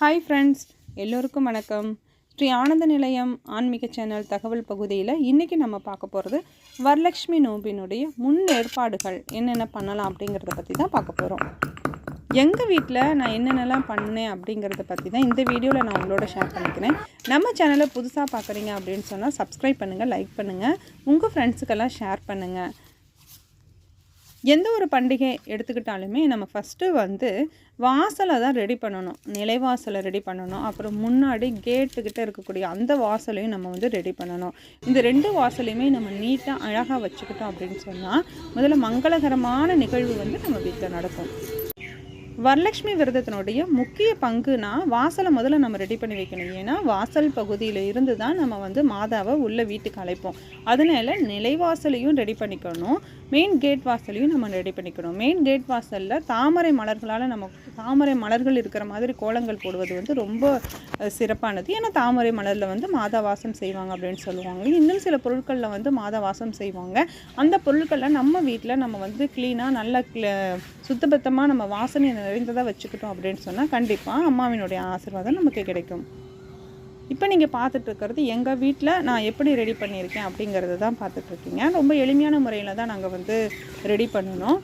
Hi friends எல்லோருக்கும் வணக்கம். ஸ்ரீ ஆனந்த நிலையம் ஆன்மீக சேனல் தகவல் பகுதியில் இன்றைக்கி நம்ம பார்க்க போகிறது வரலட்சுமி நோம்பினுடைய முன்னேற்பாடுகள் என்னென்ன பண்ணலாம் அப்படிங்கிறத பற்றி தான் பார்க்க போகிறோம் எங்கள் வீட்டில் நான் என்னென்னலாம் பண்ணேன் அப்படிங்கிறத பற்றி தான் இந்த வீடியோவில் நான் உங்களோட ஷேர் பண்ணிக்கிறேன். நம்ம சேனலை புதுசாக பார்க்குறீங்க அப்படின்னு சொன்னால் சப்ஸ்கிரைப் பண்ணுங்கள் லைக் பண்ணுங்கள் உங்கள் ஃப்ரெண்ட்ஸுக்கெல்லாம் ஷேர் பண்ணுங்கள் எந்த ஒரு பண்டிகை எடுத்துக்கிட்டாலுமே நம்ம ஃபஸ்ட்டு வந்து வாசலை தான் ரெடி பண்ணணும். நிலைவாசலை ரெடி பண்ணணும். அப்புறம் முன்னாடி கேட்டுக்கிட்ட இருக்கக்கூடிய அந்த வாசலையும் நம்ம வந்து ரெடி பண்ணணும். இந்த ரெண்டு வாசலையுமே நம்ம நீட்டாக அழகாக வச்சுக்கிட்டோம் அப்படின்னு சொன்னால் முதல்ல மங்களகரமான நிகழ்வு வந்து நம்ம வீட்டில் நடக்கும். வரலட்சுமி விரதத்தினுடைய முக்கிய பங்குனா வாசலை முதல்ல நம்ம ரெடி பண்ணி வைக்கணும். ஏன்னா வாசல் பகுதியில் இருந்து தான் நம்ம வந்து மாதாவை உள்ள வீட்டுக்கு அழைப்போம். அதனால நிலைவாசலையும் ரெடி பண்ணிக்கணும். மெயின் கேட் வாசலையும் நம்ம ரெடி பண்ணிக்கணும். மெயின் கேட் வாசலில் தாமரை மலர்களால் நம்ம தாமரை மலர்கள் இருக்கிற மாதிரி கோலங்கள் போடுவது வந்து ரொம்ப சிறப்பானது. ஏன்னா தாமரை மலரில் வந்து மாதா வாசம் செய்வாங்க அப்படின்னு சொல்லுவாங்க. இன்னும் சில பொருட்களில் வந்து மாதா வாசம் செய்வாங்க. அந்த பொருட்களை நம்ம வீட்டில் நம்ம வந்து க்ளீனாக நல்ல சுத்தபத்தமாக நம்ம வாசனை நிறைந்ததாக வச்சுக்கிட்டோம் அப்படின்னு சொன்னால் கண்டிப்பாக அம்மாவினுடைய ஆசீர்வாதம் நமக்கு கிடைக்கும். இப்போ நீங்கள் பார்த்துட்ருக்கிறது எங்கள் வீட்டில் நான் எப்படி ரெடி பண்ணியிருக்கேன் அப்படிங்கிறது தான் பார்த்துட்ருக்கீங்க. ரொம்ப எளிமையான முறையில் தான் நாங்கள் வந்து ரெடி பண்ணணும்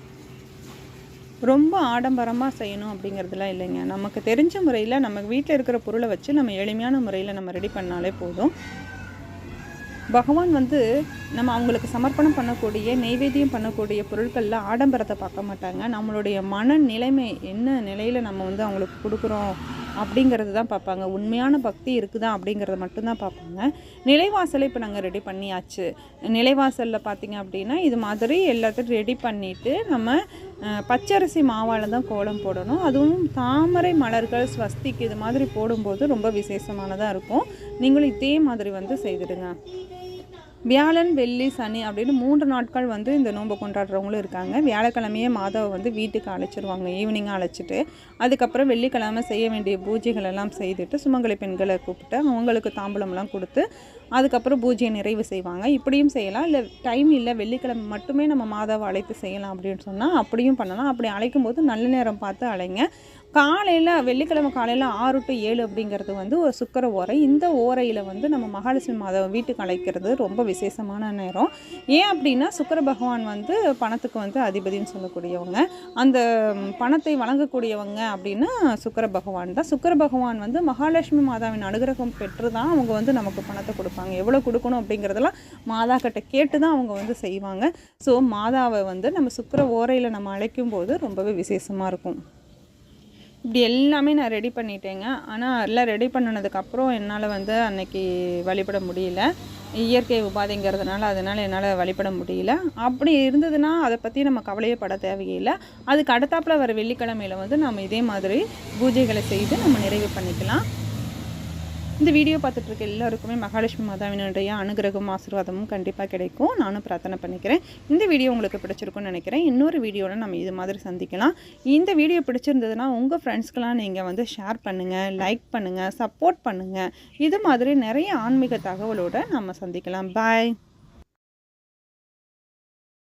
ரொம்ப ஆடம்பரமாக செய்யணும் அப்படிங்கிறதுலாம் இல்லைங்க. நமக்கு தெரிஞ்ச முறையில் நம்ம வீட்டில் இருக்கிற பொருளை வச்சு நம்ம எளிமையான முறையில் நம்ம ரெடி பண்ணாலே போதும். பகவான் வந்து நம்ம அவங்களுக்கு சமர்ப்பணம் பண்ணக்கூடிய நெய்வேத்தியம் பண்ணக்கூடிய பொருட்களில் ஆடம்பரத்தை பார்க்க மாட்டாங்க. நம்மளுடைய மன நிலைமை என்ன நிலையில் நம்ம வந்து அவங்களுக்கு கொடுக்குறோம் அப்படிங்கிறது தான் பார்ப்பாங்க. உண்மையான பக்தி இருக்குதா அப்படிங்கிறத மட்டும்தான் பார்ப்பாங்க. நிலைவாசலை இப்போ நாங்கள் ரெடி பண்ணியாச்சு. நிலைவாசலில் பார்த்தீங்க அப்படின்னா இது மாதிரி எல்லாத்தையும் ரெடி பண்ணிவிட்டு நம்ம பச்சரிசி மாவால் தான் கோலம் போடணும். அதுவும் தாமரை மலர்கள் ஸ்வஸ்திக்கு இது மாதிரி போடும்போது ரொம்ப விசேஷமானதாக இருக்கும். நீங்களும் இதே மாதிரி வந்து செய்திடுங்க. வியாழன் வெள்ளி சனி அப்படின்னு மூன்று நாட்கள் வந்து இந்த நோன்பை கொண்டாடுறவங்களும் இருக்காங்க. வியாழக்கிழமையே மாதாவை வந்து வீட்டுக்கு அழைச்சிருவாங்க ஈவினிங்காக அழைச்சிட்டு. அதுக்கப்புறம் வெள்ளிக்கிழமை செய்ய வேண்டிய பூஜைகள் எல்லாம் செய்துட்டு சுமங்கலி பெண்களை கூப்பிட்டு அவங்களுக்கு தாம்பூலம்லாம் கொடுத்து அதுக்கப்புறம் பூஜையை நிறைவு செய்வாங்க. இப்படியும் செய்யலாம். இல்லை டைம் இல்லை வெள்ளிக்கிழமை மட்டுமே நம்ம மாதாவை அழைத்து செய்யலாம் அப்படின்னு சொன்னால் அப்படியும் பண்ணலாம். அப்படி அழைக்கும் போது நல்ல நேரம் பார்த்து அழைங்க. காலையில் வெள்ளிக்கிழமை காலையில் ஆறு டு ஏழு அப்படிங்கிறது வந்து ஒரு சுக்கர ஓரை. இந்த ஓரையில் வந்து நம்ம மகாலட்சுமி மாதாவை வீட்டுக்கு அழைக்கிறது ரொம்ப விசேஷமான நேரம். ஏன் அப்படின்னா சுக்கர பகவான் வந்து பணத்துக்கு வந்து அதிபதின்னு சொல்லக்கூடியவங்க. அந்த பணத்தை வழங்கக்கூடியவங்க அப்படின்னா சுக்கர பகவான் தான். சுக்கர பகவான் வந்து மகாலட்சுமி மாதாவின் அனுகிரகம் பெற்று தான் அவங்க வந்து நமக்கு பணத்தை கொடுப்பாங்க. எவ்வளோ கொடுக்கணும் அப்படிங்கிறதெல்லாம் மாதா கிட்ட கேட்டு தான் அவங்க வந்து செய்வாங்க. ஸோ மாதாவை வந்து நம்ம சுக்கர ஓரையில் நம்ம அழைக்கும் போது ரொம்பவே விசேஷமாக இருக்கும். இப்படி எல்லாமே நான் ரெடி பண்ணிட்டேங்க. ஆனால் எல்லாம் ரெடி பண்ணினதுக்கப்புறம் என்னால் வந்து அன்னைக்கு வழிபட முடியல. இயற்கை உபாதைங்கிறதுனால அதனால் என்னால் வழிபட முடியல. அப்படி இருந்ததுன்னா அதை பற்றி நம்ம கவலையே பட தேவையில்லை. அதுக்கு அடுத்தாப்பில் வர வெள்ளிக்கிழமையில் வந்து நம்ம இதே மாதிரி பூஜைகளை செய்து நம்ம நிறைவு பண்ணிக்கலாம். இந்த வீடியோ பார்த்துட்டு இருக்க எல்லாருக்குமே மகாலட்சுமி மாதாவினுடைய அனுகிரகம் ஆசீர்வாதமும் கண்டிப்பாக கிடைக்கும். நானும் பிரார்த்தனை பண்ணிக்கிறேன். இந்த வீடியோ உங்களுக்கு பிடிச்சிருக்கும்னு நினைக்கிறேன். இன்னொரு வீடியோவில் நம்ம இது மாதிரி சந்திக்கலாம். இந்த வீடியோ பிடிச்சிருந்ததுன்னா உங்கள் ஃப்ரெண்ட்ஸ்க்கெலாம் நீங்கள் வந்து ஷேர் பண்ணுங்கள் லைக் பண்ணுங்கள் சப்போர்ட் பண்ணுங்கள் இது மாதிரி நிறைய ஆன்மீக தகவலோடு நம்ம சந்திக்கலாம். பாய்